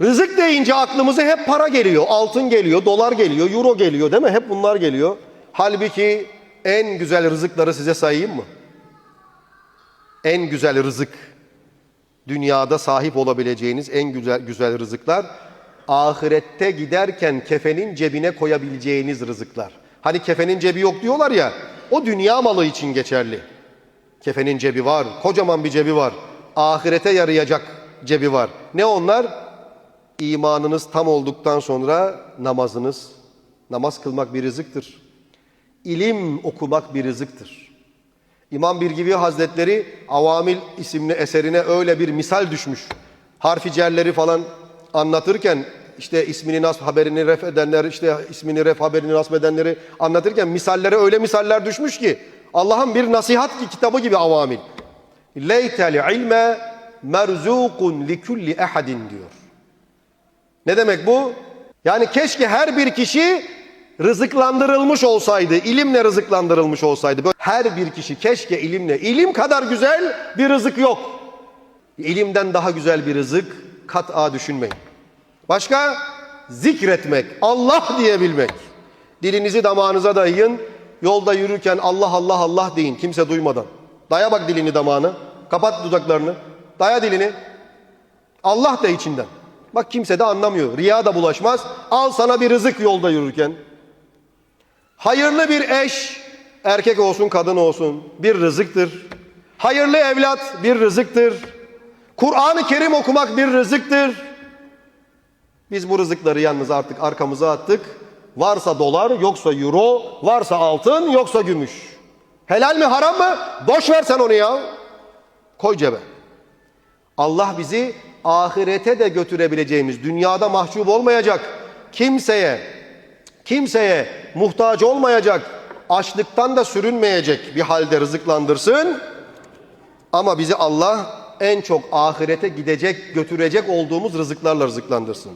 Rızık deyince aklımıza hep para geliyor, altın geliyor, dolar geliyor, euro geliyor değil mi? Hep bunlar geliyor. Halbuki en güzel rızıkları size sayayım mı? En güzel rızık, dünyada sahip olabileceğiniz en güzel güzel rızıklar, ahirette giderken kefenin cebine koyabileceğiniz rızıklar. Hani kefenin cebi yok diyorlar ya, o dünya malı için geçerli. Kefenin cebi var, kocaman bir cebi var. Ahirete yarayacak cebi var. Ne onlar? İmanınız tam olduktan sonra namazınız. Namaz kılmak bir rızıktır. İlim okumak bir rızıktır. İmam Birgivi Hazretleri Avamil isimli eserine öyle bir misal düşmüş. Harfi cerleri falan anlatırken işte ismini nasb haberini ref edenler işte ismini ref haberini nasb edenleri anlatırken misallere öyle misaller düşmüş ki Allah'ın bir nasihat ki- kitabı gibi Avamil. Leytel ilme merzukun li kulli ehadin diyor. Ne demek bu? Yani keşke her bir kişi rızıklandırılmış olsaydı, ilimle rızıklandırılmış olsaydı. Böyle her bir kişi keşke ilimle, ilim kadar güzel bir rızık yok. İlimden daha güzel bir rızık kat'a düşünmeyin. Başka? Zikretmek, Allah diyebilmek. Dilinizi damağınıza dayayın, yolda yürürken Allah Allah Allah deyin kimse duymadan. Daya bak dilini damağını, kapat dudaklarını, daya dilini. Allah da içinden. Bak kimse de anlamıyor. Riya da bulaşmaz. Al sana bir rızık yolda yürürken. Hayırlı bir eş, erkek olsun kadın olsun bir rızıktır. Hayırlı evlat bir rızıktır. Kur'an-ı Kerim okumak bir rızıktır. Biz bu rızıkları yalnız artık arkamıza attık. Varsa dolar, yoksa euro, varsa altın, yoksa gümüş. Helal mi haram mı? Boş ver sen onu ya. Koy cebe. Allah bizi ahirete de götürebileceğimiz, dünyada mahcup olmayacak, kimseye, kimseye muhtaç olmayacak, açlıktan da sürünmeyecek bir halde rızıklandırsın. Ama bizi Allah en çok ahirete gidecek, götürecek olduğumuz rızıklarla rızıklandırsın.